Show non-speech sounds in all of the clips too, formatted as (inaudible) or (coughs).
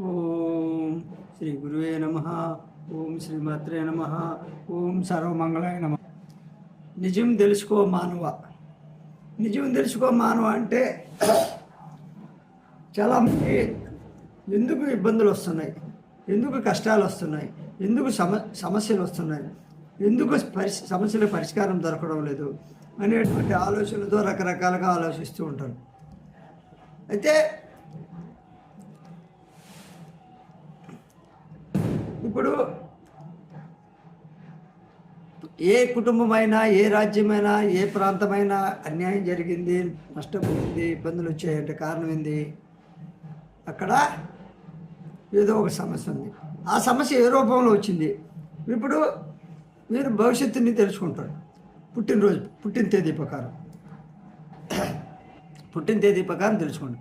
ఓం శ్రీ గురువే నమ. ఓం శ్రీమాత్రే నమ. ఓం సర్వమంగళాయ నమ. నిజం తెలుసుకో మానవ. నిజం తెలుసుకో మానవ అంటే చాలామంది ఎందుకు ఇబ్బందులు వస్తున్నాయి? ఎందుకు కష్టాలు వస్తున్నాయి? ఎందుకు సమ సమస్యలు వస్తున్నాయి? ఎందుకు పరి సమస్యల పరిష్కారం దొరకడం లేదు? అనేటువంటి ఆలోచనలతో రకరకాలుగా ఆలోచిస్తూ ఉంటారు. అయితే ఇప్పుడు ఏ కుటుంబమైనా ఏ రాజ్యమైనా ఏ ప్రాంతమైనా అన్యాయం జరిగింది నష్టపోయింది ఇబ్బందులు వచ్చాయంటే కారణం ఏంది? అక్కడ ఏదో ఒక సమస్య ఉంది. ఆ సమస్య ఏ రూపంలో వచ్చింది? ఇప్పుడు మీరు భవిష్యత్తుని తెలుసుకుంటారు. పుట్టినరోజు పుట్టిన తేదీ ప్రకారం. పుట్టిన తేదీ ప్రకారం తెలుసుకోండి.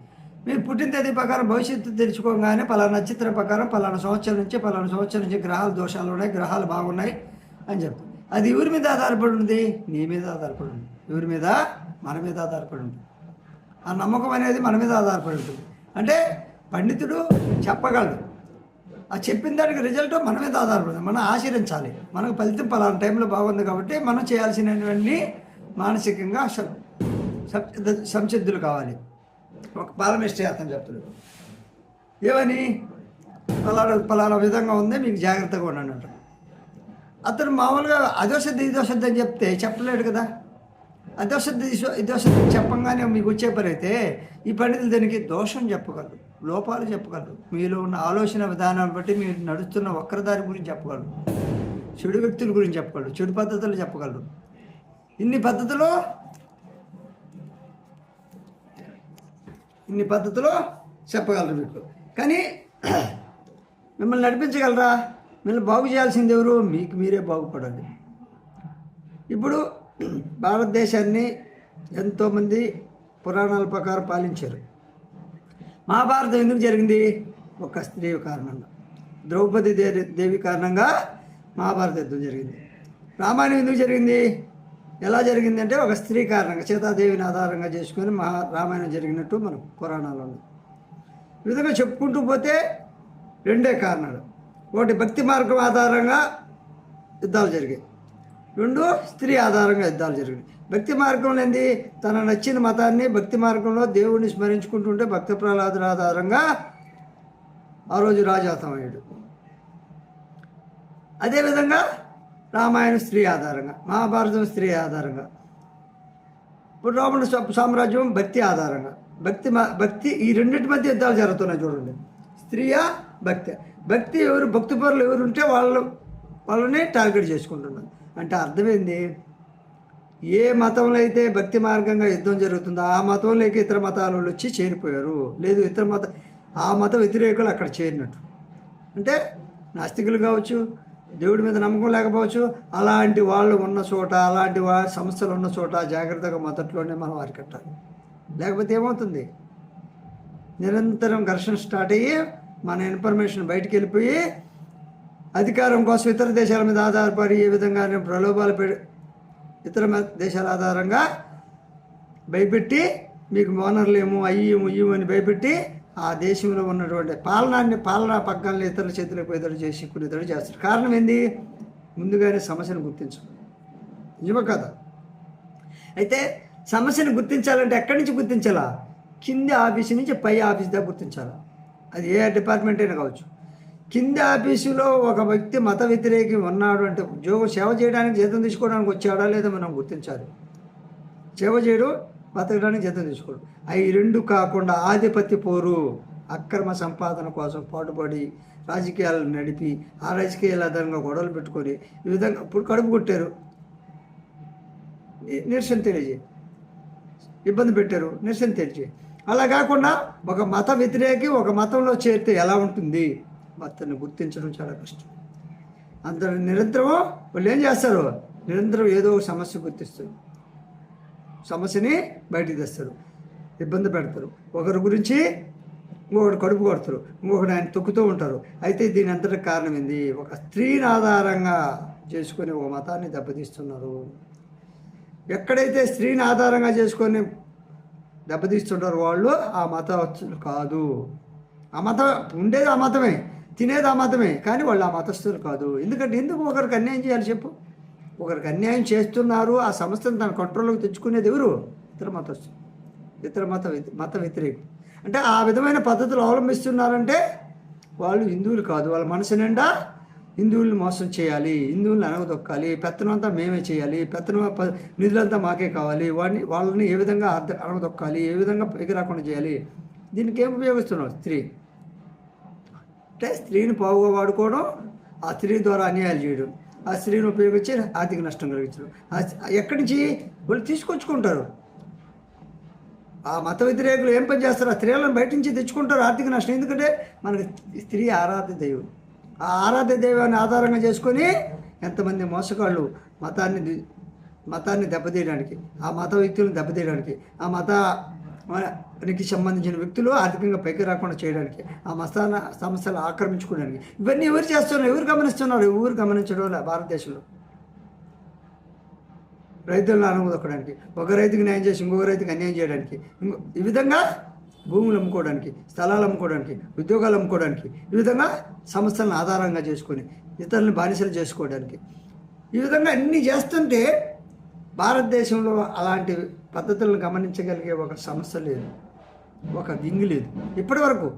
మీరు పుట్టిన తేదీ ప్రకారం భవిష్యత్తు తెలుసుకోగానే పలానా నక్షత్రం ప్రకారం పలానా సంవత్సరం నుంచి పలానా సంవత్సరం నుంచి గ్రహాలు దోషాలు ఉన్నాయి గ్రహాలు బాగున్నాయి అని చెప్తారు అది ఎవరి మీద ఆధారపడి ఉంది? నీ మీద ఆధారపడి ఉంది. ఎవరి మీద? మన మీద ఆధారపడి ఉంది. ఆ నమ్మకం అనేది మన మీద ఆధారపడి ఉంటుంది. అంటే పండితుడు చెప్పగలడు. ఆ చెప్పిన దానికి రిజల్ట్ మన మీద ఆధారపడింది మనం ఆచరించాలి మనకు ఫలితం పలానా టైంలో బాగుంది కాబట్టి మనం చేయాల్సినవన్నీ మానసికంగా సంసిద్ధులు కావాలి. ఒక పాలమిస్టే అతను చెప్తున్నాడు ఏమని? పలానా పలానా విధంగా ఉంది మీకు జాగ్రత్తగా ఉండండి అంట అతను మామూలుగా అదోషద్ది ఇదోషద్ది అని చెప్తే చెప్పలేడు కదా. అదోషద్ది ఇదో- ఇదోషద్ది చెప్పంగానే మీకు వచ్చే పని అయితే ఈ పండితులు దీనికి దోషం చెప్పగలరు లోపాలు చెప్పగలరు. మీలో ఉన్న ఆలోచన విధానాన్ని బట్టి మీరు నడుస్తున్న వక్రదారి గురించి చెప్పగలరు. చెడు వ్యక్తుల గురించి చెప్పగలరు చెడు పద్ధతులు చెప్పగలరు. ఇన్ని పద్ధతులు ఇన్ని పద్ధతులు చెప్పగలరు మీకు. కానీ మిమ్మల్ని నడిపించగలరా? మిమ్మల్ని బాగు చేయాల్సింది ఎవరు? మీకు మీరే బాగుపడాలి. ఇప్పుడు భారతదేశాన్ని ఎంతోమంది పురాణాల ప్రకారం పాలించారు. మహాభారతం ఎందుకు జరిగింది? ఒక స్త్రీ కారణంగా. ద్రౌపది దేవి దేవి కారణంగా మహాభారత యుద్ధం జరిగింది. రామాయణం ఎందుకు జరిగింది? ఎలా జరిగింది అంటే ఒక స్త్రీ కారణంగా సీతాదేవిని ఆధారంగా చేసుకొని మహా రామాయణం జరిగినట్టు మనం పురాణాలు ఈ విధంగా చెప్పుకుంటూ పోతే రెండే కారణాలు. ఒకటి భక్తి మార్గం ఆధారంగా యుద్ధాలు జరిగాయి. రెండు స్త్రీ ఆధారంగా యుద్ధాలు జరిగాయి భక్తి మార్గంలో ఏంది? తన నచ్చిన మతాన్ని భక్తి మార్గంలో దేవుడిని స్మరించుకుంటుంటే భక్తి ప్రహ్లాదుల ఆధారంగా ఆ రోజు రాజాతమయ్యాడు అదేవిధంగా రామాయణం స్త్రీ ఆధారంగా మహాభారతం స్త్రీ ఆధారంగా. ఇప్పుడు రోమన్ సామ్రాజ్యం భక్తి ఆధారంగా. భక్తి భక్తి ఈ రెండింటి మధ్య యుద్ధాలు జరుగుతున్నాయి చూడండి. స్త్రీయా భక్తి. భక్తి ఎవరు భక్తి పరులు ఎవరు ఉంటే వాళ్ళు వాళ్ళని టార్గెట్ చేసుకుంటున్నారు. అంటే అర్థమైంది? ఏ మతంలో అయితే భక్తి మార్గంగా యుద్ధం జరుగుతుందో ఆ మతంలోకి ఇతర మతాల వాళ్ళు వచ్చి చేరిపోయారు. లేదు ఇతర మత ఆ మత వ్యతిరేకులు అక్కడ చేరినట్టు. అంటే నాస్తికులు కావచ్చు దేవుడి మీద నమ్మకం లేకపోవచ్చు. అలాంటి వాళ్ళు ఉన్న చోట అలాంటి వా సమస్యలు ఉన్న చోట జాగ్రత్తగా మొదట్లోనే మనం అరికట్టాలి. లేకపోతే ఏమవుతుంది? నిరంతరం ఘర్షణ స్టార్ట్ అయ్యి మన ఇన్ఫర్మేషన్ బయటికి వెళ్ళిపోయి అధికారం కోసం ఇతర దేశాల మీద ఆధారపడి ఏ విధంగా ప్రలోభాలు పెడి ఇతర దేశాల ఆధారంగా భయపెట్టి మీకు ఓనర్లేము అయ్యేము ఇయ్యము అని భయపెట్టి ఆ దేశంలో ఉన్నటువంటి పాలనాన్ని పాలనా పగ్గాలను ఇతరుల చేతులకు పోయేటట్టు చేసి కొనేటట్టు చేస్తారు కారణం ఏంది? ముందుగానే సమస్యను గుర్తించు నిజమే కదా? అయితే సమస్యను గుర్తించాలంటే ఎక్కడి నుంచి గుర్తించాలా? కింది ఆఫీస్ నుంచి పై ఆఫీస్ దాకా గుర్తించాలా? అది ఏ డిపార్ట్మెంట్ అయినా కావచ్చు. కింది ఆఫీసులో ఒక వ్యక్తి మత వ్యతిరేకి ఉన్నాడు అంటే ఉద్యోగం సేవ చేయడానికి జీతం తీసుకోవడానికి వచ్చాడా లేదా మనం గుర్తించాలి. సేవ చేయడం బతకడానికి జతం తీసుకోడు. అవి రెండు కాకుండా ఆధిపత్య పోరు అక్రమ సంపాదన కోసం పాటుపడి రాజకీయాలు నడిపి ఆ రాజకీయాల ఆధారంగా గొడవలు పెట్టుకొని ఈ విధంగా ఇప్పుడు కడుపు కొట్టారు. నిరసన తెలియజే ఇబ్బంది పెట్టారు. నిరసన తెలియజే అలా కాకుండా ఒక మత వ్యతిరేకి ఒక మతంలో చేరితే ఎలా ఉంటుంది? అతన్ని గుర్తించడం చాలా కష్టం. అంత నిరంతరం వాళ్ళు ఏం చేస్తారు? నిరంతరం ఏదో ఒక సమస్య గుర్తిస్తారు. సమస్యని బయటకు తెస్తారు. ఇబ్బంది పెడతారు. ఒకరి గురించి ఇంకొకటి కడుపు కొడతారు. ఇంకొకటి ఆయన తొక్కుతూ ఉంటారు. అయితే దీని అంతటి కారణం ఏంది? ఒక స్త్రీని ఆధారంగా చేసుకొని ఒక మతాన్ని దెబ్బతీస్తున్నారు. ఎక్కడైతే స్త్రీని ఆధారంగా చేసుకొని దెబ్బతీస్తుంటారు వాళ్ళు ఆ మతస్థులు కాదు. ఆ మతం ఉండేది ఆ మతమే తినేది ఆ మతమే కానీ వాళ్ళు ఆ మతస్థులు కాదు. ఎందుకంటే ఎందుకు ఒకరికి అన్యాయం చేయాలి చెప్పు? ఒకరికి అన్యాయం చేస్తున్నారు ఆ సంస్థను తన కంట్రోల్లోకి తెచ్చుకునేది ఎవరు? ఇతర మతస్థులు. ఇతర మత మత వ్యతిరేకులు. అంటే ఆ విధమైన పద్ధతులు అవలంబిస్తున్నారంటే వాళ్ళు హిందువులు కాదు. వాళ్ళ మనసు నిండా హిందువుల్ని మోసం చేయాలి హిందువుల్ని అనగదొక్కాలి పెత్తనం అంతా మేమే చేయాలి పెత్తనం ప- నిధులంతా మాకే కావాలి వాడిని వాళ్ళని ఏ విధంగా అర్ధ అనగదొక్కాలి ఏ విధంగా పైకి రాకుండా చేయాలి దీనికి ఏం ఉపయోగిస్తున్నావు స్త్రీ? అంటే స్త్రీని పావుగా వాడుకోవడం ఆ స్త్రీ ద్వారా అన్యాయాలు చేయడం. ఆ స్త్రీని ఉపయోగించి ఆర్థిక నష్టం కలిగించడం ఎక్కడి నుంచి వాళ్ళు తీసుకొచ్చుకుంటారు? ఆ మత వ్యతిరేకులు ఏం పని చేస్తారు? ఆ స్త్రీలను బయట నుంచి తెచ్చుకుంటారు ఆర్థిక నష్టం. ఎందుకంటే మనకి స్త్రీ ఆరాధ్య దైవం. ఆ ఆరాధ్య దైవాన్ని ఆధారంగా చేసుకొని ఎంతమంది మోసగాళ్ళు మతాన్ని మతాన్ని దెబ్బతీయడానికి ఆ మత వ్యక్తులను దెబ్బతీయడానికి ఆ మత మనకి సంబంధించిన వ్యక్తులు ఆర్థికంగా పైకి రాకుండా చేయడానికి ఆ మస్తాన సమస్యలు ఆక్రమించుకోవడానికి. ఇవన్నీ ఎవరు చేస్తున్నారు? ఎవరు గమనిస్తున్నారు? ఎవరు గమనించడం వల్ల భారతదేశంలో? రైతులను అనగదొక్కడానికి ఒక రైతుకి న్యాయం చేసి ఇంకొక రైతుకి అన్యాయం చేయడానికి ఇంకో ఈ విధంగా భూములు అమ్ముకోవడానికి స్థలాలు అమ్ముకోవడానికి ఉద్యోగాలు అమ్ముకోవడానికి ఈ విధంగా సంస్థలను ఆధారంగా చేసుకొని ఇతరులను బానిసలు చేసుకోవడానికి. ఈ విధంగా అన్నీ చేస్తుంటే భారతదేశంలో అలాంటి పద్ధతులను గమనించగలిగే ఒక సంస్థ లేదు. ఒక వింగ్ లేదు. ఇప్పటి వరకు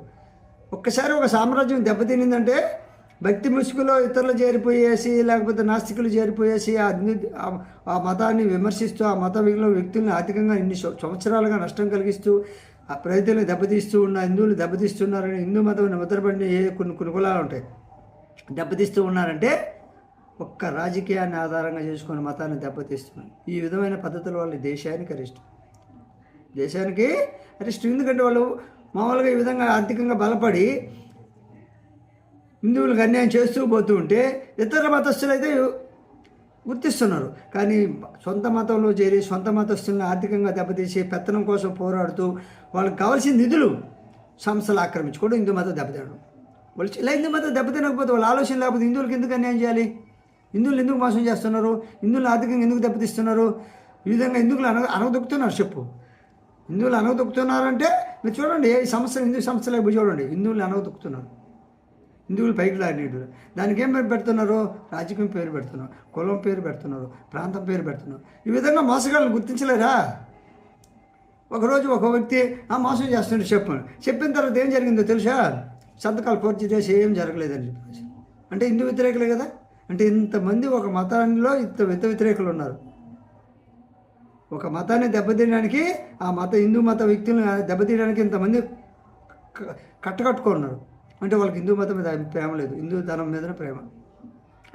ఒక్కసారి ఒక సామ్రాజ్యం దెబ్బతినిందంటే భక్తి ముసుగులో ఇతరులు చేరిపోయేసి లేకపోతే నాస్తికులు చేరిపోయేసి ఆ అన్ని- ఆ- మతాన్ని విమర్శిస్తూ ఆ మత విలువ వ్యక్తుల్ని ఆర్థికంగా ఇన్ని సంవత్సరాలుగా నష్టం కలిగిస్తూ ఆ ప్రజలను దెబ్బతీస్తూ ఉన్న హిందువులు దెబ్బతీస్తున్నారని హిందూ మతం ముద్రపడిన ఏ కొన్ని కొన్ని కులాలు ఉంటాయి. దెబ్బతీస్తూ ఉన్నారంటే ఒక్క రాజకీయాన్ని ఆధారంగా చేసుకుని మతాన్ని దెబ్బతీస్తున్నారు ఈ విధమైన పద్ధతుల వల్ల దేశానికి అరిష్టం దేశానికి అరిష్టం ఎందుకంటే వాళ్ళు మామూలుగా ఈ విధంగా ఆర్థికంగా బలపడి హిందువులకు అన్యాయం చేస్తూ పోతూ ఉంటే ఇతర మతస్థులు అయితే గుర్తిస్తున్నారు. కానీ సొంత మతంలో చేరి సొంత మతస్థులను ఆర్థికంగా దెబ్బతీసి పెత్తనం కోసం పోరాడుతూ వాళ్ళకి కావాల్సిన నిధులు సంస్థలు ఆక్రమించుకోవడం హిందూ మతం దెబ్బతినడం. వాళ్ళు ఇలా హిందూ మతం దెబ్బతినకపోతే వాళ్ళ ఆలోచన లేకపోతే హిందువులకు ఎందుకు అన్యాయం చేయాలి? హిందువులు ఎందుకు మోసం చేస్తున్నారు? హిందువులు ఆర్థికంగా ఎందుకు దెబ్బతిస్తున్నారు? ఈ విధంగా హిందువులు అనగ అనగదొక్కుతున్నారు చెప్పు. హిందువులు అనగదొక్కుతున్నారంటే మీరు చూడండి ఈ సంస్థలు హిందూ సంస్థలకు చూడండి. హిందువులు అనగదొక్కుతున్నారు. హిందువులు పైకి లాడినీడు దానికి ఏం పేరు పెడుతున్నారు? రాజకీయం పేరు పెడుతున్నారు. కులం పేరు పెడుతున్నారు. ప్రాంతం పేరు పెడుతున్నారు. ఈ విధంగా మోసగాళ్ళని గుర్తించలేరా ఒకరోజు ఒక వ్యక్తి ఆ మోసం చేస్తుంటే చెప్పాను చెప్పిన తర్వాత ఏం జరిగిందో తెలుసా? సంతకాలు పూర్తి చేసి ఏం జరగలేదని చెప్పేసి. అంటే హిందూ వ్యతిరేకులే కదా? అంటే ఇంతమంది ఒక మతాల్లో ఇంత వ్యత వ్యతిరేకులు ఉన్నారు. ఒక మతాన్ని దెబ్బతీయడానికి ఆ మత హిందూ మత వ్యక్తులను దెబ్బతీయడానికి ఇంతమంది కట్టకట్టుకున్నారు. అంటే వాళ్ళకి హిందూ మతం మీద ప్రేమ లేదు. హిందూ ధనం మీద ప్రేమ.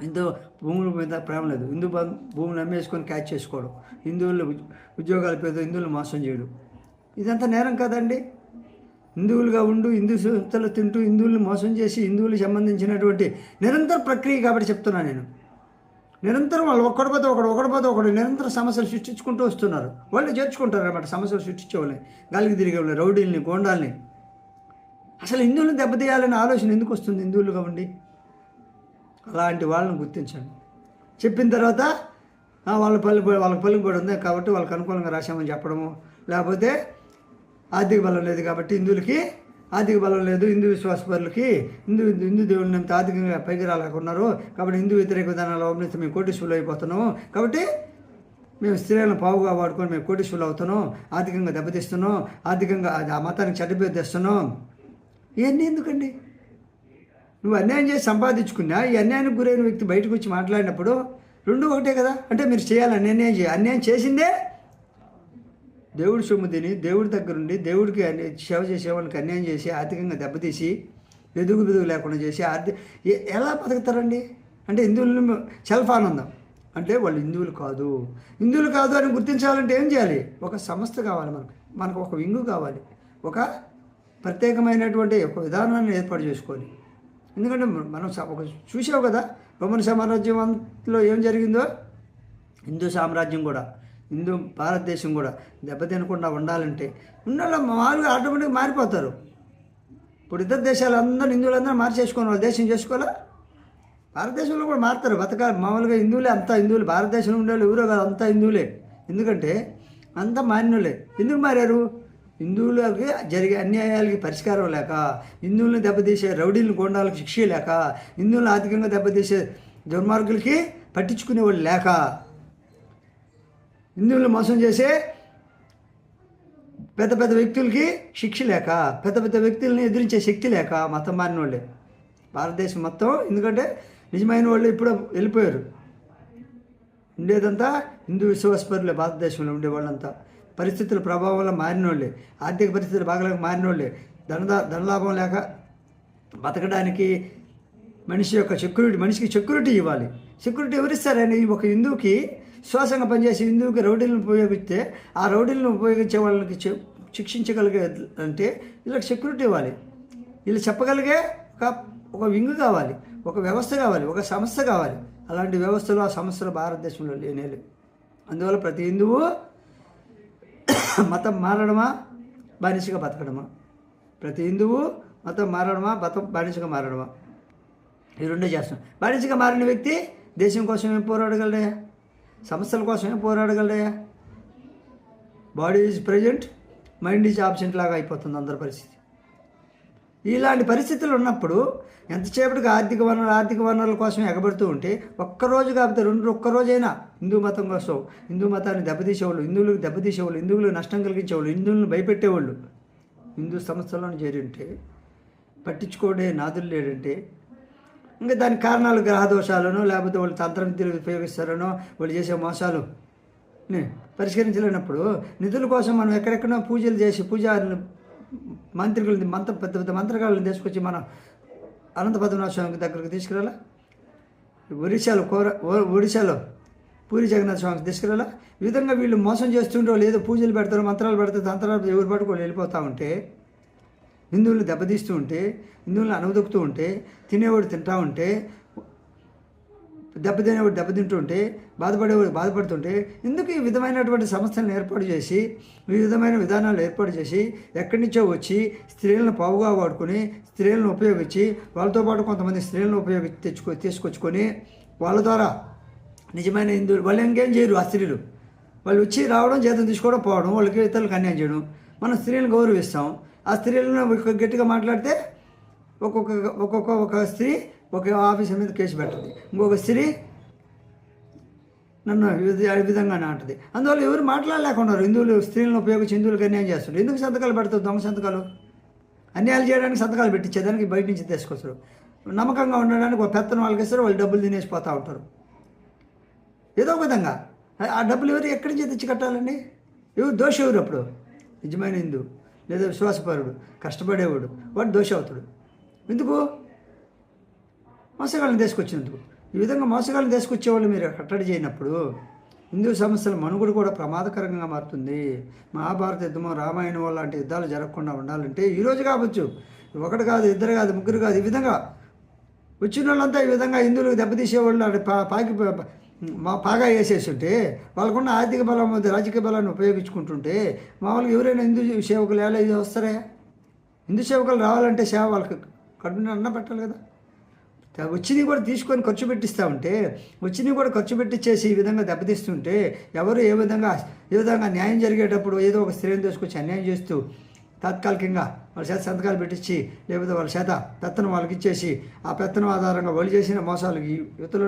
హిందూ భూముల మీద ప్రేమ లేదు. హిందూ భూములు అమ్మేసుకొని క్యాచ్ చేసుకోవడం. హిందువులు ఉద్యోగాల పేద హిందువులు మోసం చేయడం. ఇదంతా నేరం కదండి. హిందువులుగా ఉండు హిందూ సంస్థలు తింటూ హిందువుల్ని మోసం చేసి హిందువులకు సంబంధించినటువంటి నిరంతర ప్రక్రియ కాబట్టి చెప్తున్నాను నేను. నిరంతరం వాళ్ళు ఒక్కడి పోతే ఒకడు ఒకటి పోతే ఒకడు నిరంతరం సమస్యలు సృష్టించుకుంటూ వస్తున్నారు. వాళ్ళు చేర్చుకుంటారు అన్నమాట సమస్యలు సృష్టించే వాళ్ళని. గాలికి తిరిగే వాళ్ళని రౌడీల్ని గోండాల్ని. అసలు హిందువులను దెబ్బతీయాలనే ఆలోచన ఎందుకు వస్తుంది హిందువులుగా ఉండి? అలాంటి వాళ్ళని గుర్తించండి. చెప్పిన తర్వాత వాళ్ళ పల్లె వాళ్ళ పల్లె కూడా ఉంది? కాబట్టి వాళ్ళకి అనుకూలంగా రాశామని చెప్పడము. లేకపోతే ఆర్థిక బలం లేదు కాబట్టి హిందువులకి ఆర్థిక బలం లేదు హిందూ విశ్వాసపరులకి హిందూ హిందూ దేవుడిని అంత ఆర్థికంగా పైకి రాలేకున్నారు. కాబట్టి హిందూ వ్యతిరేక విధానాలు అవలంబిస్తే మేము కోటీశ్వరులు అయిపోతున్నాము కాబట్టి మేము స్త్రీలను పావుగా వాడుకొని మేము కోటీశ్వరులు అవుతున్నాం. ఆర్థికంగా దెబ్బతీస్తున్నాం. ఆర్థికంగా ఆ మతానికి చెడ్డ తెస్తున్నాం. ఇవన్నీ ఎందుకండి? నువ్వు అన్యాయం చేసి సంపాదించుకున్నా ఈ అన్యాయానికి గురైన వ్యక్తి బయటకు వచ్చి మాట్లాడినప్పుడు రెండు ఒకటే కదా? అంటే మీరు చేయాలని అన్యాయం చేయాలి. అన్యాయం చేసిందే దేవుడి సొమ్ము తిని దేవుడి దగ్గరుండి దేవుడికి సేవ చేసే వాళ్ళకి అన్యాయం చేసి ఆర్థికంగా దెబ్బతీసి ఎదుగు బెదుగు లేకుండా చేసి ఆర్థిక ఎలా బతుకుతారండి? అంటే హిందువులను సెల్ఫ్ ఆనందం. అంటే వాళ్ళు హిందువులు కాదు. హిందువులు కాదు అని గుర్తించాలంటే ఏం చేయాలి? ఒక సంస్థ కావాలి మనకు. మనకు ఒక వింగు కావాలి. ఒక ప్రత్యేకమైనటువంటి ఒక విధానాన్ని ఏర్పాటు చేసుకోవాలి. ఎందుకంటే మనం ఒక చూసావు కదా రోమన్ సామ్రాజ్యంలో ఏం జరిగిందో? హిందూ సామ్రాజ్యం కూడా. ఇందు భారతదేశం కూడా దెబ్బతినకుండా ఉండాలంటే ఉన్న మామూలుగా ఆటోమేటిక్ మారిపోతారు. ఇప్పుడు ఇతర దేశాలు అందరూ హిందువులందరూ మార్చేసుకుని వాళ్ళు దేశం చేసుకోవాలా? భారతదేశంలో కూడా మారుతారు. బతకాలి. మామూలుగా హిందువులే అంతా హిందువులు. భారతదేశంలో ఉండే వాళ్ళు ఎవరో కాదు అంతా హిందువులే. ఎందుకంటే అంతా మాన్యులే ఎందుకు మారారు? హిందువులకి జరిగే అన్యాయాలకి పరిష్కారం లేక హిందువులను దెబ్బతీసే రౌడీలను గోండాలకు శిక్ష లేక హిందువులను ఆర్థికంగా దెబ్బతీసే దుర్మార్గులకి పట్టించుకునేవాళ్ళు లేక హిందువులను మోసం చేసే పెద్ద పెద్ద వ్యక్తులకి శిక్ష లేక పెద్ద పెద్ద వ్యక్తులని ఎదిరించే శక్తి లేక మతం మారిన వాళ్ళే భారతదేశం మొత్తం ఎందుకంటే నిజమైన వాళ్ళు ఇప్పుడు వెళ్ళిపోయారు. ఉండేదంతా హిందూ విశ్వాసపరులే భారతదేశంలో ఉండే వాళ్ళంతా. పరిస్థితుల ప్రభావం వల్ల మారిన వాళ్ళే ఆర్థిక పరిస్థితులు బాగలేక మారిన వాళ్ళే ధనదా ధనలాభం లేక బతకడానికి మనిషి యొక్క సెక్యూరిటీ మనిషికి సెక్యూరిటీ ఇవ్వాలి. సెక్యూరిటీ ఎవరిస్తారని ఒక హిందువుకి శ్వాసంగా పనిచేసే హిందువుకి రౌడీలను ఉపయోగిస్తే ఆ రౌడీలను ఉపయోగించే వాళ్ళకి శిక్షించగలిగే అంటే వీళ్ళకి సెక్యూరిటీ ఇవ్వాలి. వీళ్ళు చెప్పగలిగే ఒక ఒక వింగ్ కావాలి ఒక వ్యవస్థ కావాలి ఒక సంస్థ కావాలి. అలాంటి వ్యవస్థలు ఆ సంస్థలు భారతదేశంలో లేనేలేవు అందువల్ల ప్రతి హిందువు (coughs) మతం మారడమా బానిసగా బతకడమా? ప్రతి హిందువు మతం మారడమా మతం బానిసగా మారడమా? ఈ రెండే చేస్తాం బానిసగా మారిన వ్యక్తి దేశం కోసం ఏం పోరాడగలడయా సమస్యల కోసమే పోరాడగలరా body is present mind is absent లాగా అయిపోతుంది అందరి పరిస్థితి. ఇలాంటి పరిస్థితులు ఉన్నప్పుడు ఎంతసేపటికి ఆర్థిక వనరులు ఆర్థిక వనరుల కోసం ఎగబడుతూ ఉంటే ఒక్కరోజు కాకపోతే రెండు ఒక్కరోజైనా హిందూ మతం కోసం హిందూ మతాన్ని దెబ్బతీసేవాళ్ళు హిందువులకు దెబ్బతీసేవాళ్ళు హిందువులకు నష్టం కలిగించేవాళ్ళు హిందువులను భయపెట్టేవాళ్ళు. హిందూ సంస్థలను చేరి ఉంటే పట్టించుకోడే నాదులు లేడంటే ఇంకా దాని కారణాలు గ్రహ దోషాలను లేకపోతే వాళ్ళు తంత్ర విద్యలు ఉపయోగిస్తారనో వాళ్ళు చేసే మోసాలు. పరిష్కరించలేనప్పుడు నిధుల కోసం మనం ఎక్కడెక్కడో పూజలు చేసి పూజారులు మంత్రికులని మంత్ర పెద్ద పెద్ద మంత్రగాళ్ళని తీసుకొచ్చి మనం అనంత పద్మనాభ స్వామి దగ్గరకు తీసుకురాలా? ఒరిస్సాలో కోర ఒడిశాలో పూరి జగన్నాథ స్వామికి తీసుకురాలా? ఈ విధంగా వీళ్ళు మోసం చేస్తుంటారో లేదో పూజలు పెడతారు మంత్రాలు పెడతారు తంత్రాలు ఎవరు పట్టుకొని వెళ్ళిపోతూ ఉంటే హిందువులు దెబ్బతీస్తూ ఉంటే హిందువులను అనవదొక్కుతూ ఉంటే తినేవాడు తింటా ఉంటే దెబ్బతినేవాడు దెబ్బతింటూ ఉంటే బాధపడేవాడు బాధపడుతుంటే ఎందుకు ఈ విధమైనటువంటి సంస్థలను ఏర్పాటు చేసి ఈ విధమైన విధానాలు ఏర్పాటు చేసి ఎక్కడి నుంచో వచ్చి స్త్రీలను పావుగా వాడుకొని స్త్రీలను ఉపయోగించి వాళ్ళతో పాటు కొంతమంది స్త్రీలను ఉపయోగించి తెచ్చుకో తీసుకొచ్చుకొని వాళ్ళ ద్వారా నిజమైన హిందువులు వాళ్ళు ఇంకేం చేయరు ఆ స్త్రీలు. వాళ్ళు వచ్చి రావడం జీతం తీసుకోవడం పోవడం వాళ్ళకి ఇతరులకు అన్యాయం చేయడం. మనం స్త్రీలను గౌరవిస్తాం. ఆ స్త్రీలను గట్టిగా మాట్లాడితే ఒక్కొక్క ఒక్కొక్క ఒక స్త్రీ ఒక ఆఫీసర్ మీద కేసు పెట్టదు ఇంకొక స్త్రీ నన్ను ఈ విధ- అందువల్ల ఎవరు మాట్లాడలేకున్నారు హిందువులు స్త్రీలను ఉపయోగించి హిందువులకు అన్యాయం చేస్తారు ఎందుకు సంతకాలు పెడతారు దొంగ సంతకాలు? అన్యాయాలు చేయడానికి సంతకాలు పెట్టించేదానికి బయట నుంచి తీసుకొస్తారు. నమ్మకంగా ఉండడానికి ఒక పెత్తనం వాళ్ళకి ఇస్తారు వాళ్ళు డబ్బులు తినేసిపోతూ ఉంటారు. ఏదో ఒక విధంగా. ఆ- డబ్బులు ఎవరు ఎక్కడి నుంచి తెచ్చి కట్టాలండి? ఎవరు దోష ఎవరు అప్పుడు? నిజమైన హిందువు. లేదా విశ్వాసపరుడు కష్టపడేవాడు వాడు దోష అవుతాడు ఎందుకు? మోసగాళ్ళని తీసుకొచ్చినందుకు. ఈ విధంగా మోసగాళ్ళని తీసుకొచ్చేవాళ్ళు మీరు కట్టడి చేయనప్పుడు హిందూ సమస్యల మనుగుడు కూడా ప్రమాదకరంగా మారుతుంది. మహాభారత యుద్ధమో రామాయణం లాంటి యుద్ధాలు జరగకుండా ఉండాలంటే ఈరోజు కావచ్చు ఒకటి కాదు ఇద్దరు కాదు ముగ్గురు కాదు ఈ విధంగా వచ్చిన వాళ్ళంతా ఈ విధంగా హిందువులకు దెబ్బతీసేవాళ్ళు పా పాకి మా బాగా వేసేస్తుంటే వాళ్ళకున్న ఆర్థిక బలం రాజకీయ బలాన్ని ఉపయోగించుకుంటుంటే మామూలుగా ఎవరైనా హిందూ సేవకులు ఎలా ఇది వస్తారే? హిందూ సేవకులు రావాలంటే సేవ వాళ్ళకి కడుపున అన్న పెట్టాలి కదా. వచ్చినవి కూడా తీసుకొని ఖర్చు పెట్టిస్తూ ఉంటే వచ్చినవి కూడా ఖర్చు పెట్టించేసి ఈ విధంగా దెబ్బతీస్తుంటే ఎవరు ఏ విధంగా ఏ విధంగా న్యాయం జరిగేటప్పుడు ఏదో ఒక స్త్రీని తీసుకొచ్చి అన్యాయం చేస్తూ తాత్కాలికంగా వాళ్ళ చేత సంతకాలు పెట్టించి లేకపోతే వాళ్ళ చేత పెత్తనం వాళ్ళకి ఇచ్చేసి ఆ పెత్తనం ఆధారంగా బలి చేసిన మోసాలు ఈ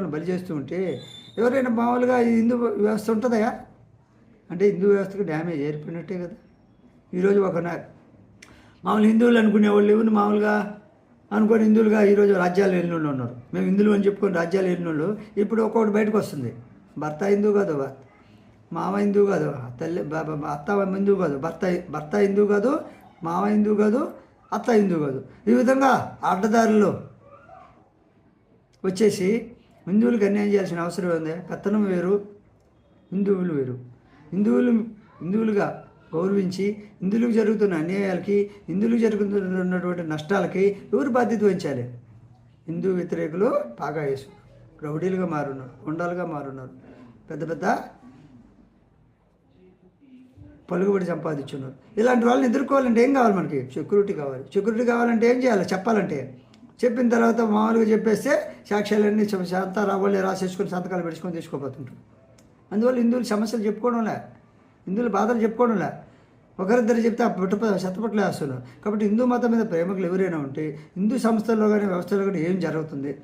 బలి చేస్తూ ఉంటే ఎవరైనా మామూలుగా హిందూ వ్యవస్థ ఉంటుందా? అంటే హిందూ వ్యవస్థకు డ్యామేజ్ ఏర్పడినట్టే కదా. ఈరోజు ఒక మామూలు హిందువులు అనుకునే వాళ్ళు ఎవరు మామూలుగా అనుకోని హిందువులుగా ఈరోజు రాజ్యాలు వెళ్ళినోళ్ళు ఉన్నారు. మేము హిందువులు అని చెప్పుకొని రాజ్యాలు వెళ్ళినోళ్ళు ఇప్పుడు ఒక్కొక్కటి బయటకు వస్తుంది. భర్త హిందూ కాదు మామ హిందూ కాదు తల్లి అత్త హిందూ కాదు భర్త భర్త హిందూ కాదు మామ హిందూ కాదు అత్త హిందూ కాదు. ఈ విధంగా అడ్డదారులు వచ్చేసి హిందువులకు అన్యాయం చేయాల్సిన అవసరం ఉంది పెత్తనం వేరు హిందువులు వేరు. హిందువులు హిందువులుగా గౌరవించి హిందువులకు జరుగుతున్న అన్యాయాలకి హిందువులకు జరుగుతున్నటువంటి నష్టాలకి ఎవరు బాధ్యత వహించాలి? హిందూ వ్యతిరేకులు బాగా వేసు రౌడీలుగా మారున్నారు కొండాలుగా మారున్నారు. పెద్ద పెద్ద పలుకుబడి సంపాదించున్నారు. ఇలాంటి వాళ్ళని ఎదుర్కోవాలంటే ఏం కావాలి మనకి? సెక్యూరిటీ కావాలి. సెక్యూరిటీ కావాలంటే ఏం చేయాలి? చెప్పాలంటే చెప్పిన తర్వాత మామూలుగా చెప్పేస్తే సాక్ష్యాలన్నీ శాంత రావాళ్ళే రాసేసుకొని సంతకాలు పెట్టుకొని తీసుకోబోతుంటారు అందువల్ల హిందువులు సమస్యలు చెప్పుకోవడంలే హిందువులు బాధలు చెప్పుకోవడంలే ఒకరిద్దరు చెప్తే ఆ పుట్ట శతపట్ల అసలు కాబట్టి హిందూ మతం మీద ప్రేమకులు ఎవరైనా ఉంటే హిందూ సంస్థల్లో కానీ వ్యవస్థలో కానీ ఏం జరుగుతుంది?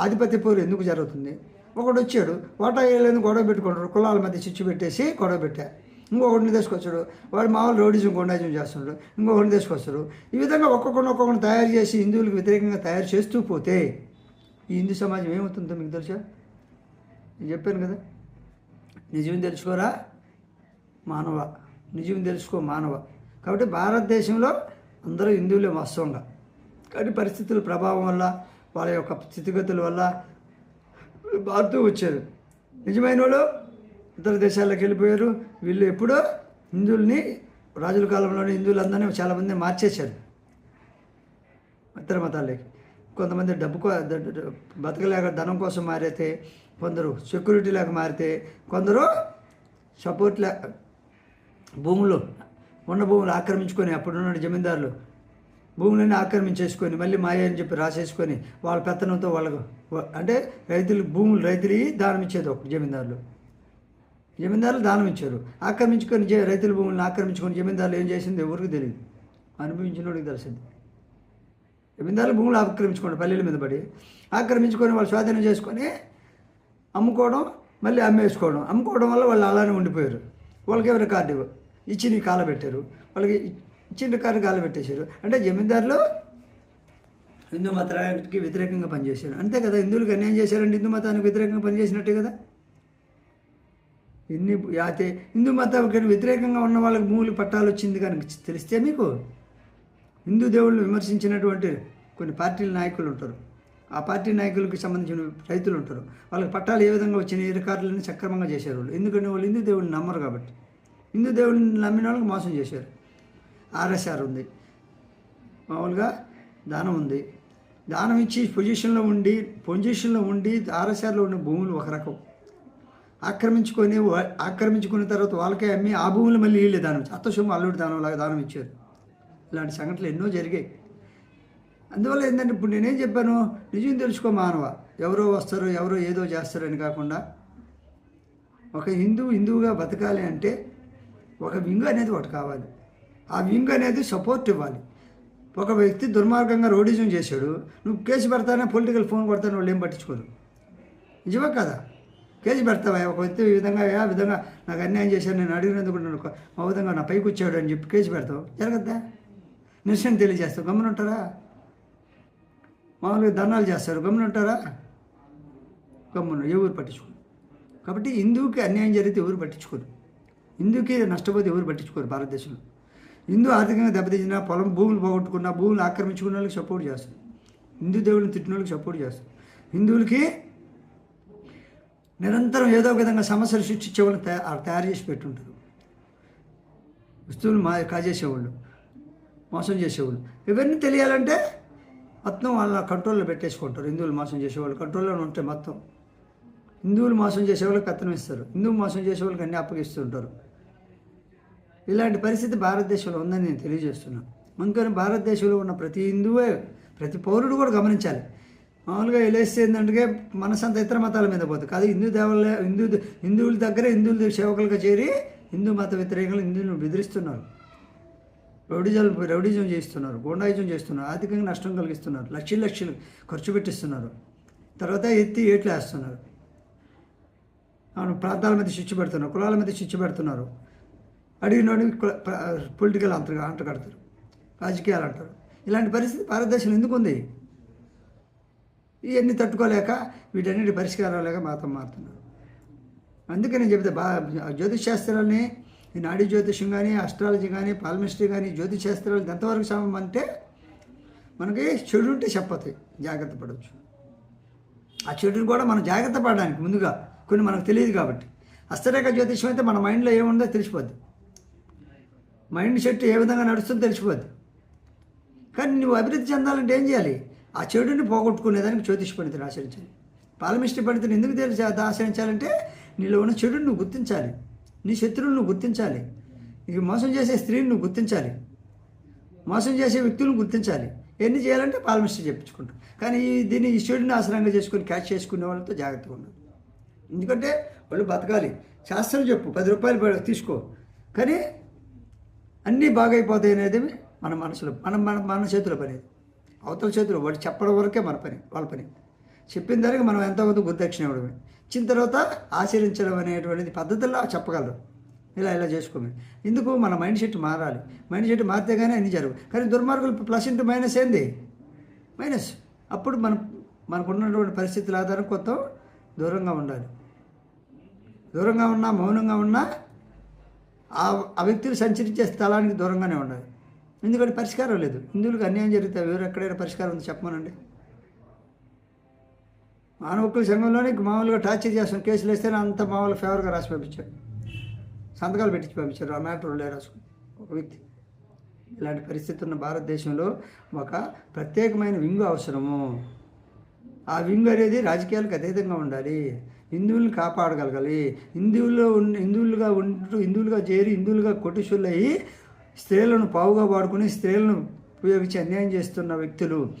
ఆధిపత్య పోరు ఎందుకు జరుగుతుంది? ఒకడు వచ్చాడు వాటా వేయలేదు గొడవ పెట్టుకుంటాడు కులాల మధ్య చిచ్చు పెట్టేసి గొడవ పెట్టారు ఇంకొకటిని తీసుకొచ్చాడు. వాడు మామూలు రోడిజం గుండాజం చేస్తున్నాడు ఇంకొకటిని తీసుకొస్తాడు. ఈ విధంగా ఒక్కొక్కరిని ఒక్కొక్కరిని తయారు చేసి హిందువులకు వ్యతిరేకంగా తయారు చేస్తూ పోతే ఈ హిందూ సమాజం ఏమవుతుందో మీకు తెలుసా? నేను చెప్పాను కదా. నిజం తెలుసుకోరా? మానవ. నిజం తెలుసుకో మానవ. కాబట్టి భారతదేశంలో అందరూ హిందువులే వాస్తవంగా. కానీ పరిస్థితుల ప్రభావం వల్ల వాళ్ళ యొక్క స్థితిగతుల వల్ల మారుతూ వచ్చారు. నిజమైన వాళ్ళు ఇతర దేశాలకు వెళ్ళిపోయారు. వీళ్ళు ఎప్పుడో హిందువుల్ని రాజుల కాలంలోనే హిందువులందరినీ చాలామంది మార్చేశారు. ఇతర మతాలకి. కొంతమంది డబ్బు బతకలేక ధనం కోసం మారితే కొందరు సెక్యూరిటీ లేక మారితే కొందరు సపోర్ట్ లే భూములు ఉన్న భూములు ఆక్రమించుకొని అప్పుడున్న జమీందారులు భూములన్నీ ఆక్రమించేసుకొని మళ్ళీ మాయ అని చెప్పి రాసేసుకొని వాళ్ళ పెత్తనంతో వాళ్ళకు అంటే రైతులు భూములు రైతులు దానం ఇచ్చేది ఒక జమీందారులు. జమీందారులు దానం ఇచ్చారు. ఆక్రమించుకొని రైతుల భూములను ఆక్రమించుకొని జమీందారులు ఏం చేసింది ఎవరికి తెలియదు. అనుభవించిన వాడికి తెలిసింది. జమీందారులు భూములు ఆక్రమించుకోండి పల్లెల మీద పడి. ఆక్రమించుకొని వాళ్ళు స్వాధీనం చేసుకొని అమ్ముకోవడం మళ్ళీ అమ్మేసుకోవడం. అమ్ముకోవడం వల్ల వాళ్ళు అలానే ఉండిపోయారు. వాళ్ళకి ఎవరి కార్డు ఇవ్వ- ఇచ్చి నీ పెట్టారు. వాళ్ళకి ఇచ్చిన కార్డు కాల పెట్టేశారు. అంటే జమీందారులు హిందూ మతానికి వ్యతిరేకంగా పనిచేశారు. అంతే కదా హిందువులకు అన్యాయం చేశారంటే హిందూ మతానికి వ్యతిరేకంగా పనిచేసినట్టే కదా? ఎన్ని అయితే హిందూ మతానికి వ్యతిరేకంగా ఉన్న వాళ్ళకి భూములు పట్టాలు వచ్చింది కనుక తెలిస్తే మీకు? హిందూ దేవుళ్ళు విమర్శించినటువంటి కొన్ని పార్టీల నాయకులు ఉంటారు. ఆ పార్టీ నాయకులకు సంబంధించిన రైతులు ఉంటారు. వాళ్ళకి పట్టాలు ఏ విధంగా వచ్చినాయి రికార్డులను సక్రమంగా చేశారు వాళ్ళు. ఎందుకంటే వాళ్ళు హిందూ దేవుడిని నమ్మరు కాబట్టి. హిందూ దేవుడిని నమ్మిన వాళ్ళకి మోసం చేశారు. ఆర్ఎస్ఆర్ ఉంది. మామూలుగా దానం ఉంది. దానం ఇచ్చి పొజిషన్లో ఉండి పొజిషన్లో ఉండి ఆర్ఎస్ఆర్లో ఉన్న భూములు ఒక రకం. ఆక్రమించుకొని ఆక్రమించుకున్న తర్వాత వాళ్ళకే అమ్మి ఆ భూములు మళ్ళీ వీళ్ళే దానం ఇచ్చారు. అత్త సొమ్ము అల్లుడి దానం లాగా దానం ఇచ్చారు. ఇలాంటి సంఘటనలు ఎన్నో జరిగాయి. అందువల్ల ఏంటంటే ఇప్పుడు నేనేం చెప్పాను? నిజం తెలుసుకో మానవ. ఎవరో వస్తారు ఎవరో ఏదో చేస్తారని కాకుండా ఒక హిందువు హిందువుగా బతకాలి అంటే ఒక వింగ్ అనేది ఒకటి కావాలి. ఆ వింగ్ అనేది సపోర్ట్ ఇవ్వాలి. ఒక వ్యక్తి దుర్మార్గంగా రోడిజం చేశాడు. నువ్వు కేసు పెడతానే? పొలిటికల్ ఫోన్ కొడతానే? వాళ్ళు ఏం పట్టించుకోరు. నిజమే కదా? కేసు పెడతావా? ఒక వ్యక్తి ఈ విధంగా ఆ విధంగా నాకు అన్యాయం చేశాను నేను అడిగినందుకు నన్ను మా విధంగా నా పైకి వచ్చాడు అని చెప్పి కేసు పెడతావు. జరగద్దా? నిరసన తెలియజేస్తావు. గమనుంటారా? మామూలుగా ధర్నాలు చేస్తారు. గమనుంటారా? గమ్మున ఎవరు పట్టించుకోరు. కాబట్టి హిందువుకి అన్యాయం జరిగితే ఎవరు పట్టించుకోరు. హిందూకి నష్టపోతే ఎవరు పట్టించుకోరు భారతదేశంలో. హిందూ ఆర్థికంగా దెబ్బతీసిన పొలం భూములు పోగొట్టుకున్న భూములు ఆక్రమించుకున్న వాళ్ళకి సపోర్ట్ చేస్తారు. హిందూ దేవుళ్ళని తిట్టిన వాళ్ళకి సపోర్ట్ చేస్తారు. హిందువులకి నిరంతరం ఏదో ఒక విధంగా సమస్యలు సృష్టించే వాళ్ళని తయారు చేసి పెట్టుంటారు వస్తువులు మా కాజేసేవాళ్ళు మోసం చేసేవాళ్ళు. ఇవన్నీ తెలియాలంటే మొత్తం వాళ్ళ కంట్రోల్లో పెట్టేసుకుంటారు. హిందువులు మోసం చేసేవాళ్ళు కంట్రోల్లో ఉంటాయి మొత్తం. హిందువులు మోసం చేసేవాళ్ళకి కథనం ఇస్తారు. హిందువు మోసం చేసేవాళ్ళకి అన్నీ అప్పగిస్తుంటారు. ఇలాంటి పరిస్థితి భారతదేశంలో ఉందని నేను తెలియజేస్తున్నాను. అందుకని భారతదేశంలో ఉన్న ప్రతి హిందువే ప్రతి పౌరుడు కూడా గమనించాలి. మామూలుగా వెళ్ళేస్తే ఏంటంటే మనసంతా ఇతర మతాల మీద పోతుంది. కాదు హిందూ దేవాలయ హిందూ హిందువుల దగ్గర హిందువుల సేవకులుగా చేరి హిందూ మత వ్యతిరేకంగా హిందువులను బెదిరిస్తున్నారు. రౌడిజం రౌడిజం చేస్తున్నారు గోండాయిజం చేస్తున్నారు ఆర్థికంగా నష్టం కలిగిస్తున్నారు లక్షలు లక్షలు ఖర్చు పెట్టిస్తున్నారు. తర్వాత ఎత్తి ఏట్లు వేస్తున్నారు. అవును ప్రాంతాల మీద శిక్ష పెడుతున్నారు కులాల మీద శిక్ష పెడుతున్నారు. అడిగినోడిని పొలిటికల్ అంత అంట కడతారు రాజకీయాలు అంటారు. ఇలాంటి పరిస్థితి భారతదేశంలో ఎందుకు ఉంది ఇవన్నీ తట్టుకోలేక వీటన్నిటి పరిష్కారం లేక మాతో మారుతున్నారు. అందుకే నేను చెప్తే బా జ్యోతిష్ శాస్త్రాలని ఈ నాడీ జ్యోతిషం కానీ అస్ట్రాలజీ కానీ పాల్మిస్ట్రీ కానీ జ్యోతిష్ శాస్త్రాలు ఎంతవరకు సమం అంటే మనకి చెడు ఉంటే చెప్పతాయి జాగ్రత్త పడవచ్చు ఆ చెడుని కూడా మనం జాగ్రత్త పడడానికి ముందుగా కొన్ని మనకు తెలియదు కాబట్టి. హస్తరేఖ జ్యోతిషం అయితే మన మైండ్లో ఏముందో తెలిసిపోద్ది. మైండ్ సెట్ ఏ విధంగా నడుస్తుందో తెలిసిపోద్ది. కానీ నువ్వు అభివృద్ధి చెందాలంటే ఏం చేయాలి? ఆ చెడుని పోగొట్టుకునేదానికి జ్యోతిష పండితుని ఆచరించాలి. పాలమిష్టి పండితుని ఎందుకు తెలిసి ఆచరించాలంటే నీలో ఉన్న చెడుని నువ్వు గుర్తించాలి. నీ శత్రువులు నువ్వు గుర్తించాలి. ఇక మోసం చేసే స్త్రీని నువ్వు గుర్తించాలి. మోసం చేసే వ్యక్తులను గుర్తించాలి. ఎన్ని చేయాలంటే పాలమిస్ట్రీ చెప్పించుకుంటాం. కానీ ఈ దీన్ని ఈ చెడుని ఆసరంగా చేసుకొని క్యాచ్ చేసుకునే వాళ్ళతో జాగ్రత్తగా ఉండాలి ఎందుకంటే వాళ్ళు బతకాలి. శాస్త్రం చెప్పు పది రూపాయలు తీసుకో. కానీ అన్నీ బాగైపోతాయి అనేది మన మనసులో మన మన మన చేతిలో పని అవతల చేతులు వాడు చెప్పడం వరకే మన పని వాళ్ళ పని. చెప్పిన దానికి మనం ఎంతోమంది గుర్దక్షిణ ఇవ్వడమే ఇచ్చిన తర్వాత ఆచరించడం అనేటువంటిది పద్ధతుల్లో చెప్పగలరు. ఇలా ఇలా చేసుకోమని. ఎందుకు మన మైండ్ సెట్ మారాలి. మైండ్ సెట్ మారితే కానీ అన్ని జరుగు. కానీ దుర్మార్గులు ప్లస్ ఇంటూ మైనస్ ఏంది? మైనస్. అప్పుడు మనం మనకున్నటువంటి పరిస్థితుల ఆధారం కొంత దూరంగా ఉండాలి. దూరంగా ఉన్నా మౌనంగా ఉన్నా ఆ ఆ వ్యక్తులు సంచరించే స్థలానికి దూరంగానే ఉండాలి. ఎందుకంటే పరిష్కారం లేదు. హిందువులకు అన్యాయం జరుగుతుంది ఎవరు ఎక్కడైనా పరిష్కారం ఉంది చెప్పమనండి. మానవ హక్కుల సంఘంలోనే మామూలుగా టార్చర్ చేస్తాం. కేసులు వేస్తేనే అంత మామూలుగా ఫేవర్గా రాసి పంపించారు. సంతకాలు పెట్టించి పంపించారు. ఆ మ్యాటర్ ఉండే రాసుకుని ఒక వ్యక్తి. ఇలాంటి పరిస్థితి ఉన్న భారతదేశంలో ఒక ప్రత్యేకమైన వింగు అవసరము. ఆ వింగ్ అనేది రాజకీయాలకు అతీతంగా ఉండాలి. హిందువులను కాపాడగలగాలి. హిందువుల్లో ఉండి హిందువులుగా ఉంటూ హిందువులుగా చేరి హిందువులుగా కొట్టుషులు అయ్యి స్త్రీలను పావుగా వాడుకుని స్త్రీలను ఉపయోగించి అన్యాయం చేస్తున్న వ్యక్తులు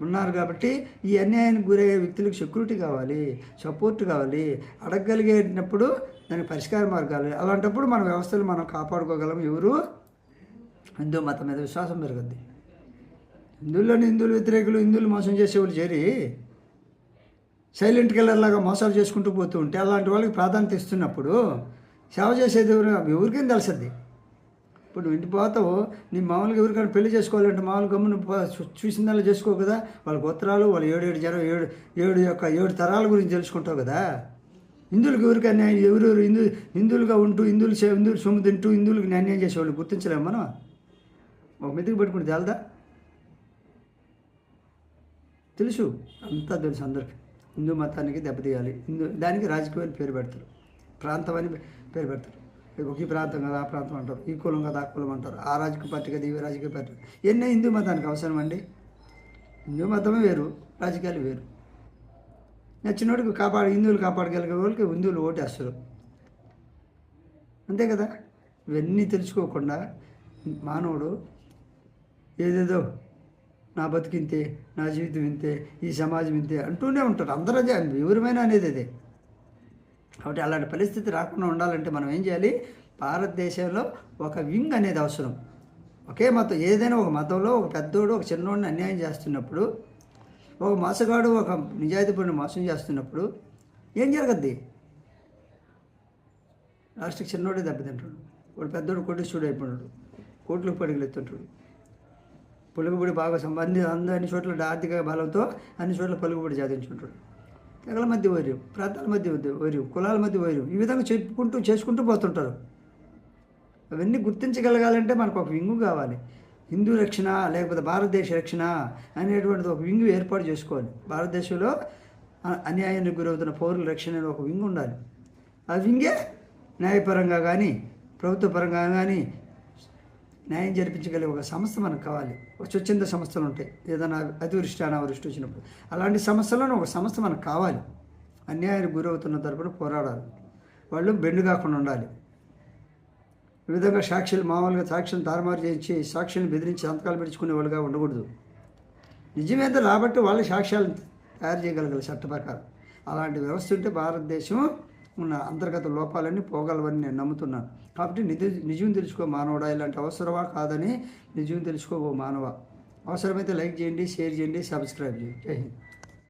ఉన్నారు కాబట్టి ఈ అన్యాయానికి గురయ్యే వ్యక్తులకు సెక్యూరిటీ కావాలి సపోర్ట్ కావాలి అడగగలిగేటప్పుడు దానికి పరిష్కార మార్గాలు. అలాంటప్పుడు మన వ్యవస్థలు మనం కాపాడుకోగలం. ఎవరు? హిందూ మతం మీద విశ్వాసం పెరుగుద్ది. హిందువుల్లోని హిందువులు వ్యతిరేకులు హిందువులు మోసం చేసేవాళ్ళు చేరి సైలెంట్ కిల్లర్ లాగా మోసాలు చేసుకుంటూ పోతూ ఉంటే అలాంటి వాళ్ళకి ప్రాధాన్యత ఇస్తున్నప్పుడు సేవ చేసేది ఎవరికైనా ఎవరికేం తెలుస్తుంది ఇప్పుడు నువ్వు ఇంటి పోతావు నీ మామూలుగా ఎవరికైనా పెళ్ళి చేసుకోవాలంటే మామూలు గమ్మున దానిలో చేసుకో కదా. వాళ్ళ గోత్రాలు వాళ్ళ ఏడు ఏడు జనం ఏడు ఏడు యొక్క ఏడు తరాల గురించి తెలుసుకుంటావు కదా. హిందువులకు ఎవరికైనా ఎవరెవరు హిందూ హిందువులుగా ఉంటూ హిందువులు హిందువులు సొమ్ము తింటూ హిందువులకు న్యాయం చేసేవాళ్ళు గుర్తించలేము మనం? ఒక మెతుకు పెట్టుకుంటే తెలదా తెలుసు. అంతా తెలుసు అందరికి. హిందూ మతానికి దెబ్బతీయాలి. హిందూ దానికి రాజకీయాలు పేరు పెడతారు. ప్రాంతం అని పేరు పెడతారు. ఒక ఈ ప్రాంతం కదా ఆ ప్రాంతం అంటారు. ఈ కులం కదా ఆ కులం అంటారు. ఆ రాజకీయ పార్టీ కదా ఈ రాజకీయ పార్టీ ఎన్నో హిందూ మతానికి అవసరం అండి. హిందూ మతమే వేరు రాజకీయాలు వేరు. నచ్చినోడికి కాపాడు హిందువులు కాపాడగలిగే వాళ్ళకి హిందువులు ఓటేస్తారు. అంతే కదా? ఇవన్నీ తెలుసుకోకుండా మానవుడు ఏదేదో నా బతికింతే నా జీవితం ఇంతే ఈ సమాజం ఇంతే అంటూనే ఉంటారు అందరూ ఎవరిమైనా అనేది అదే. కాబట్టి అలాంటి పరిస్థితి రాకుండా ఉండాలంటే మనం ఏం చేయాలి? భారతదేశంలో ఒక వింగ్ అనేది అవసరం. ఒకే మతం ఏదైనా ఒక మతంలో ఒక పెద్దోడు ఒక చిన్నోడిని అన్యాయం చేస్తున్నప్పుడు ఒక మోసగాడు ఒక నిజాయితీపడిని మోసం చేస్తున్నప్పుడు ఏం జరగద్ది? లాస్ట్కి చిన్నోడే దెబ్బతింటాడు. వాడు పెద్దోడు కోటీశ్వరుడు అయిపోయాడు కోట్లకు పడుగులు పులుగుబడి బాగా సంబంధి అందరి అన్ని చోట్ల ఆర్థిక బలంతో అన్ని చోట్ల పలుగుబడి సాధించుంటాడు. తెగల మధ్య వైర్యం ప్రాంతాల మధ్య వైర్యం కులాల మధ్య వైర్యం ఈ విధంగా చెప్పుకుంటూ చేసుకుంటూ పోతుంటారు. అవన్నీ గుర్తించగలగాలంటే మనకు ఒక వింగు కావాలి. హిందూ రక్షణ లేకపోతే భారతదేశ రక్షణ అనేటువంటిది ఒక వింగు ఏర్పాటు చేసుకోవాలి. భారతదేశంలో అన్యాయానికి గురవుతున్న పౌరుల రక్షణ అనే ఒక వింగు ఉండాలి. ఆ వింగే న్యాయపరంగా కానీ ప్రభుత్వపరంగా కానీ న్యాయం జరిపించగలిగే ఒక సంస్థ మనకు కావాలి. ఒక స్వచ్ఛంద సంస్థలు ఉంటాయి. ఏదైనా అతివృష్టి అనావృష్టి వచ్చినప్పుడు. అలాంటి సమస్యలను ఒక సంస్థ మనకు కావాలి. అన్యాయానికి గురవుతున్న తరపున పోరాడాలి. వాళ్ళు బెండు కాకుండా ఉండాలి. ఈ విధంగా సాక్షులు మామూలుగా సాక్షులను తారుమారు చేయించి సాక్షులను బెదిరించి సంతకాలు పెంచుకునే వాళ్ళుగా ఉండకూడదు. నిజమేంత రాబట్టి వాళ్ళ సాక్ష్యాలను తయారు చేయగలగాలి చట్ట ప్రకారం. అలాంటి వ్యవస్థ ఉంటే భారతదేశం ఉన్న అంతర్గత లోపాలన్నీ పోగలవని నేను నమ్ముతున్నాను. కాబట్టి నిజ నిజం తెలుసుకో మానవుడా ఇలాంటి అవసరమా కాదని నిజం తెలుసుకో ఓ మానవ. అవసరమైతే లైక్ చేయండి షేర్ చేయండి సబ్స్క్రైబ్ చేయండి. జై హింద్.